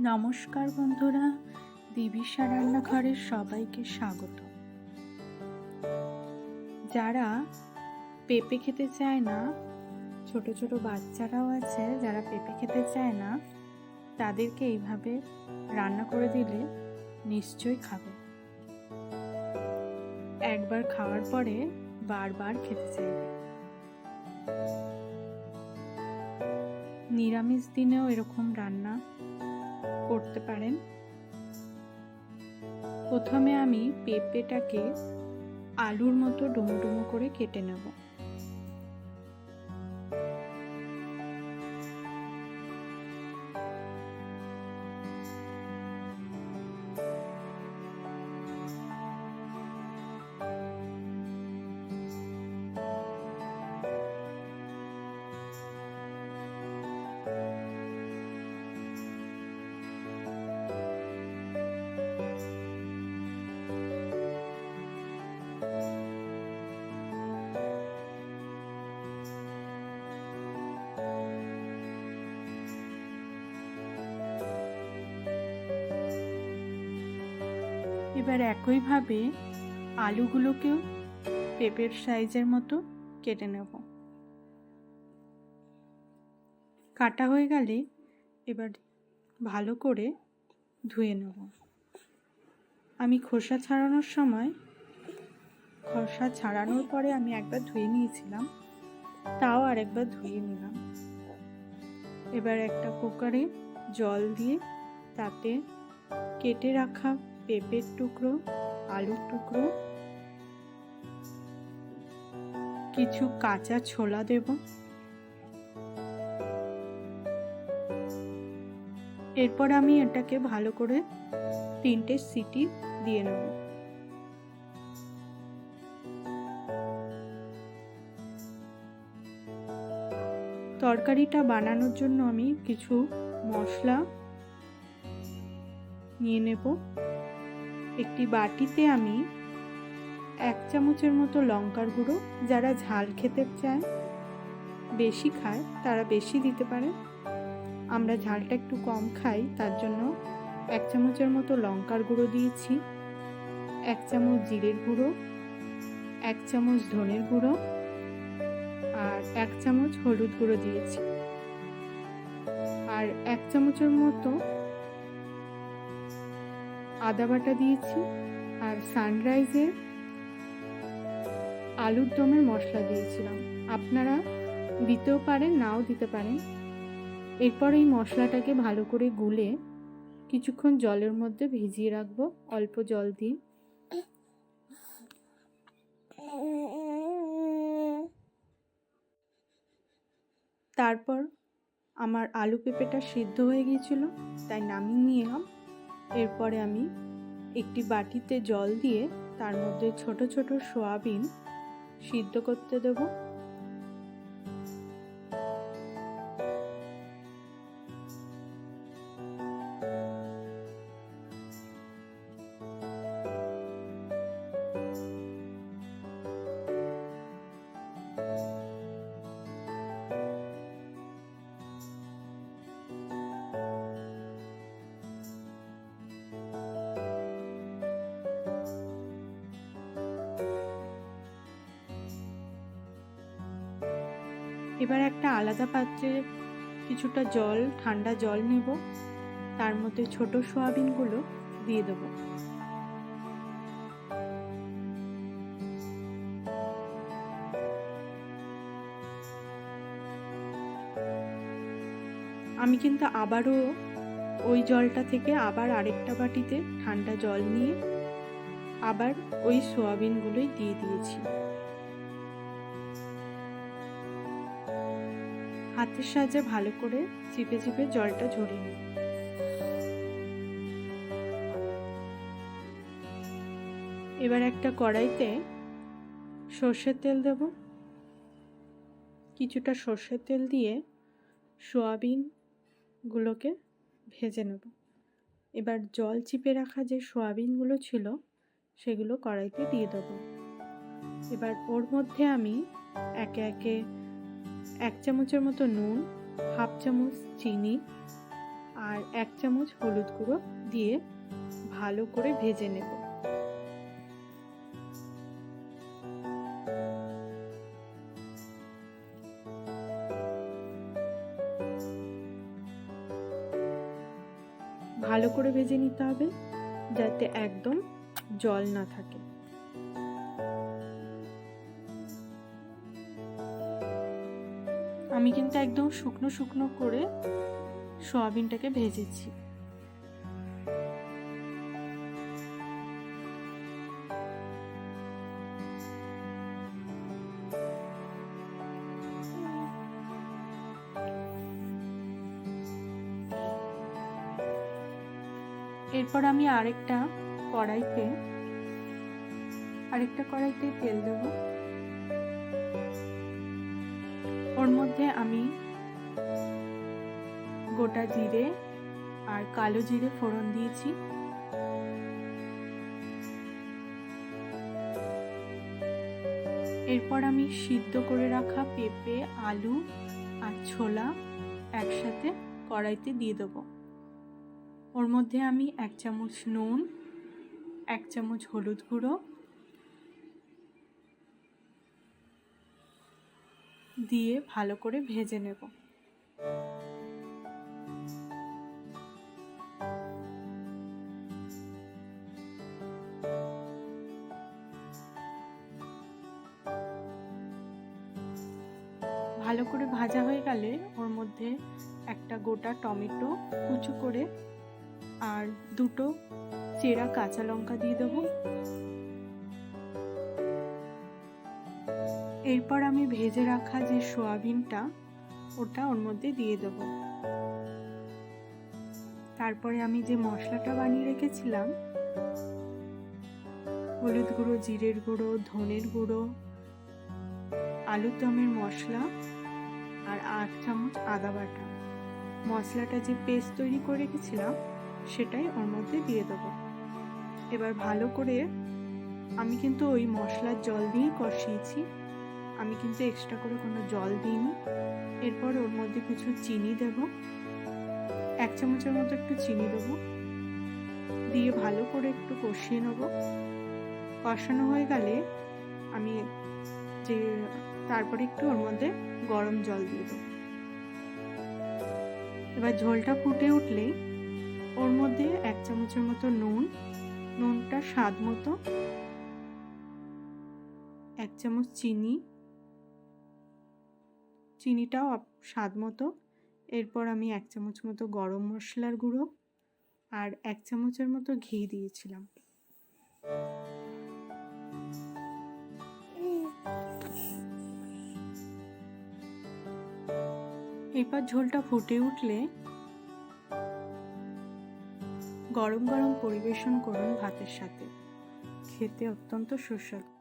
নমস্কার বন্ধুরা দিবিসা রান্নাঘরের সবাইকে স্বাগত। যারা পেঁপে খেতে চায় না, ছোট ছোট বাচ্চারাও আছে, যারা পেঁপে খেতে চায় না, তাদেরকে এইভাবে রান্না করে দিলে নিশ্চয়ই খাবে। একবার খাওয়ার পরে বারবার খেতে চাইবে। নিরামিষ দিনেও এরকম রান্না করতে পারেন। প্রথমে আমি পেঁপেটাকে আলুর মতো ডুমো করে কেটে নেব। এবার একইভাবে আলুগুলোকেও পেঁপের সাইজের মতো কেটে নেব। কাটা হয়ে গেলে এবার ভালো করে ধুয়ে নেব। আমি খোসা ছাড়ানোর সময়, খোসা ছাড়ানোর পরে আমি একবার ধুয়ে নিয়েছিলাম, তাও আরেকবার ধুয়ে নিলাম। এবার একটা কুকারে জল দিয়ে তাতে কেটে রাখা পেঁপের টুকরো, আলুর টুকরো, কিছু কাঁচা ছোলা দেব। এরপর আমি এটাকে ভালো করে তিনটে সিটি দিয়ে নেব। তরকারিটা বানানোর জন্য আমি কিছু মশলা নিয়ে নেব। একটি বাটিতে আমি এক চামচের মতো লঙ্কার গুঁড়ো, যারা ঝাল খেতে চায়, বেশি খায়, তারা বেশি দিতে পারে। আমরা ঝালটা একটু কম খাই, তার জন্য এক চামচের মতো লঙ্কার গুঁড়ো দিয়েছি, এক চামচ জিরের গুঁড়ো, এক চামচ ধনের গুঁড়ো, আর এক চামচ হলুদ গুঁড়ো দিয়েছি। আর এক চামচের মতো আদা বাটা দিয়েছি আর সানরাইজের আলুর দমের মশলা দিয়েছিলাম। আপনারা দিতেও পারেন, নাও দিতে পারেন। এরপর এই মশলাটাকে ভালো করে গুলে কিছুক্ষণ জলের মধ্যে ভিজিয়ে রাখব, অল্প জল দিয়ে। তারপর আমার আলু পেঁপেটা সিদ্ধ হয়ে গিয়েছিল, তাই নামিয়ে নিলাম এরপরে আমি একটি বাটিতে জল দিয়ে তার মধ্যে ছোট ছোট সোয়াবিন সিদ্ধ করতে দেবো। এবার একটা আলাদা পাত্রে কিছুটা জল, ঠান্ডা জল নেব। তার মধ্যে ছোট সোয়াবিনগুলো দিয়ে দেব। আমি কিন্তু আবারও ওই জলটা থেকে আবার আরেকটা বাটিতে ঠান্ডা জল নিয়ে আবার ওই সোয়াবিনগুলোই দিয়ে দিয়েছি। হাতের সাহায্যে ভালো করে চিপে চিপে জলটা ঝরিয়ে নিই। এবার একটা কড়াইতে সর্ষের তেল দেব। কিছুটা সর্ষের তেল দিয়ে সোয়াবিনগুলোকে ভেজে নেব। এবার জল চিপে রাখা যে সোয়াবিনগুলো ছিল, সেগুলো কড়াইতে দিয়ে দেবো। এবার ওর মধ্যে আমি একে একে এক চামচের মতো নুন, হাফ চামচ চিনি আর এক চামচ হলুদ গুঁড়ো দিয়ে ভালো করে ভেজে নেব। ভালো করে ভেজে নিতে হবে যাতে একদম জল না থাকে। আমি কিন্তু একদম শুকনো শুকনো করে সোয়াবিনটাকে ভেজেছি। এরপর আমি আরেকটা কড়াইতে আরেকটা কড়াইতে তেল দেব। ওর মধ্যে আমি গোটা জিরে আর কালো জিরে ফোড়ন দিয়েছি। এরপর আমি সিদ্ধ করে রাখা পেঁপে, আলু আর ছোলা একসাথে কড়াইতে দিয়ে দেবো। ওর মধ্যে আমি এক চামচ নুন, এক চামচ হলুদ গুঁড়ো দিয়ে ভালো করে ভেজে নেব। ভালো করে ভাজা হয়ে গেলে ওর মধ্যে একটা গোটা টমেটো কুচু করে আর দুটো চেরা কাঁচা লঙ্কা দিয়ে দেবো। এরপর আমি ভেজে রাখা যে সোয়াবিনটা, ওটা ওর মধ্যে দিয়ে দেবো। তারপরে আমি যে মশলাটা বানিয়ে রেখেছিলাম, হলুদ গুঁড়ো, জিরের গুঁড়ো, ধনের গুঁড়ো, আলুর দমের মশলা আর আট চামচ আদা বাটা। মশলাটা যে পেস্ট তৈরি করে রেখেছিলাম, সেটাই ওর মধ্যে দিয়ে দেবো। এবার ভালো করে আমি কিন্তু ওই মশলার জল দিয়েই কষিয়েছি। আমি কিন্তু এক্সট্রা করে কোনো জল দিইনি। এরপর ওর মধ্যে কিছু চিনি দেব। এক চামচের মতো একটু চিনি দেবো। দিয়ে ভালো করে একটু কষিয়ে নেব। কষানো হয়ে গেলে আমি যে, তারপরে একটু ওর মধ্যে গরম জল দিয়ে দেবো। এবার ঝোলটা ফুটে উঠলেই ওর মধ্যে এক চামচের মতো নুন, নুনটা স্বাদ মতো, এক চামচ চিনি চিনিটাও স্বাদ মতো। এরপর আমি এক চামচ মতো গরম মশলার গুঁড়ো আর এক চামচের মতো ঘি দিয়েছিলাম। এরপর ঝোলটা ফুটে উঠলে গরম গরম পরিবেশন করুন ভাতের সাথে। খেতে অত্যন্ত সুস্বাদু।